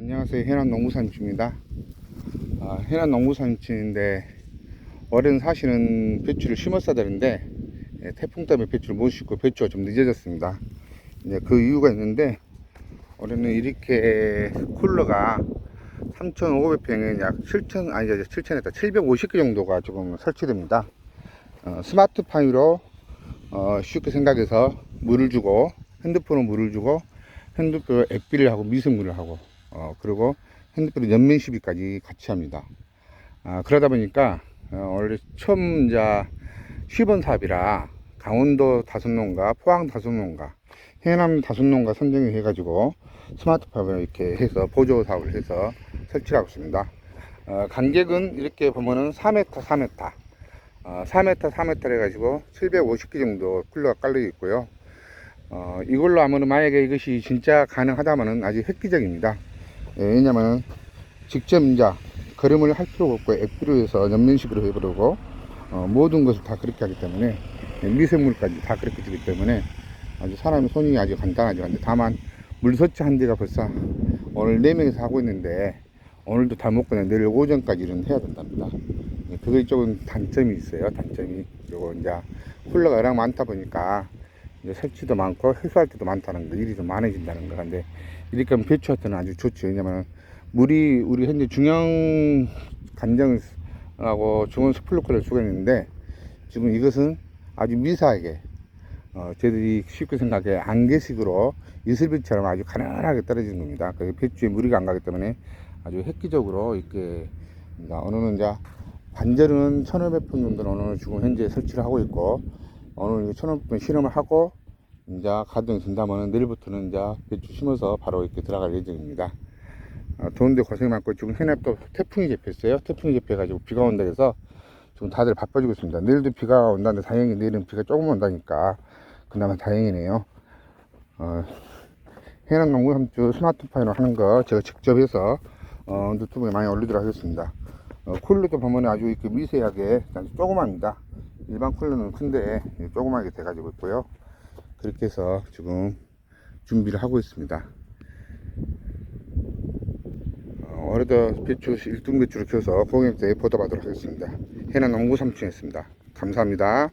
안녕하세요. 해남 농구산입니다. 아, 해남 농구산인데 올해는 사실은 배추를 심었어야 되는데 예, 태풍 때문에 배추를 못 심고 배추가 좀 늦어졌습니다. 이제 그 이유가 있는데 올해는 이렇게 쿨러가 3,500평에 약 7,000 아니 7,000에다 750개 정도가 지금 설치됩니다. 어, 스마트 파이로 어, 쉽게 생각해서 물을 주고 핸드폰으로 물을 주고 핸드폰 앱비를 하고 미세물을 하고 어, 그리고 핸드폰 연면 시비까지 같이 합니다. 아, 그러다 보니까 어, 원래 처음 이제 시범 사업이라 강원도 다섯 농가, 포항 다섯 농가, 해남 다섯 농가 선정을 해가지고 스마트팜을 이렇게 해서 보조 사업을 해서 설치를 하고 있습니다. 어, 간격은 이렇게 보면은 4m, 4m, 어, 4m, 4m 해가지고 750개 정도 쿨러가 깔려 있고요. 어, 이걸로 하면은 만약에 이것이 진짜 가능하다면은 아주 획기적입니다. 예, 왜냐면 직접 이제 걸음을 할 필요가 없고 앱비로 해서 연면식으로 해버리고 어, 모든 것을 다 그렇게 하기 때문에 예, 미세물까지 다 그렇게 주기 때문에 아주 사람의 손이 아주 간단하죠. 근데 다만 물서치 한 대가 벌써 오늘 4명이서 하고 있는데 오늘도 다 먹고 나 내일 오전까지는 해야 된답니다. 예, 그게 조금 단점이 있어요. 단점이. 그리고 이제 쿨러가 워낙 많다 보니까 이제 설치도 많고 회수할 때도 많다는 거, 일이 좀 많아진다는 거. 근데 이렇게 하면 배추할 때는 아주 좋죠. 왜냐면 물이 우리 현재 중형 간정하고 중원 스플루크를 쓰고 있는데 지금 이것은 아주 미세하게 어, 저희들이 쉽게 생각해 안개식으로 이슬비처럼 아주 가난하게 떨어지는 겁니다. 그 배추에 물이 안 가기 때문에 아주 획기적으로 이렇게 이제 어느는 이제 반절은 1,500평 정도는 오늘 지금 현재 설치를 하고 있고 오늘 1,500평 실험을 하고 이제 가동이 된다면 내일부터는 이제 배추 심어서 바로 이렇게 들어갈 예정입니다. 어, 더운데 고생 많고 지금 해남 또 태풍이 접했어요. 태풍이 접해가지고 비가 온다 해서 지금 다들 바빠지고 있습니다. 내일도 비가 온다는데 다행히 내일은 비가 조금 온다니까 그나마 다행이네요. 어, 해남 농구 3주 스마트파이로 하는 거 제가 직접 해서 어, 유튜브에 많이 올리도록 하겠습니다. 어, 쿨러도 보면 아주 이렇게 미세하게 조그맣니다. 일반 쿨러는 큰데 조그맣게 돼가지고 있고요. 그렇게 해서 지금 준비를 하고 있습니다. 어, 올해도 배추 1등 배추를 키워서 고객님께 보답하도록 하겠습니다. 해남 농구 3층이었습니다. 감사합니다.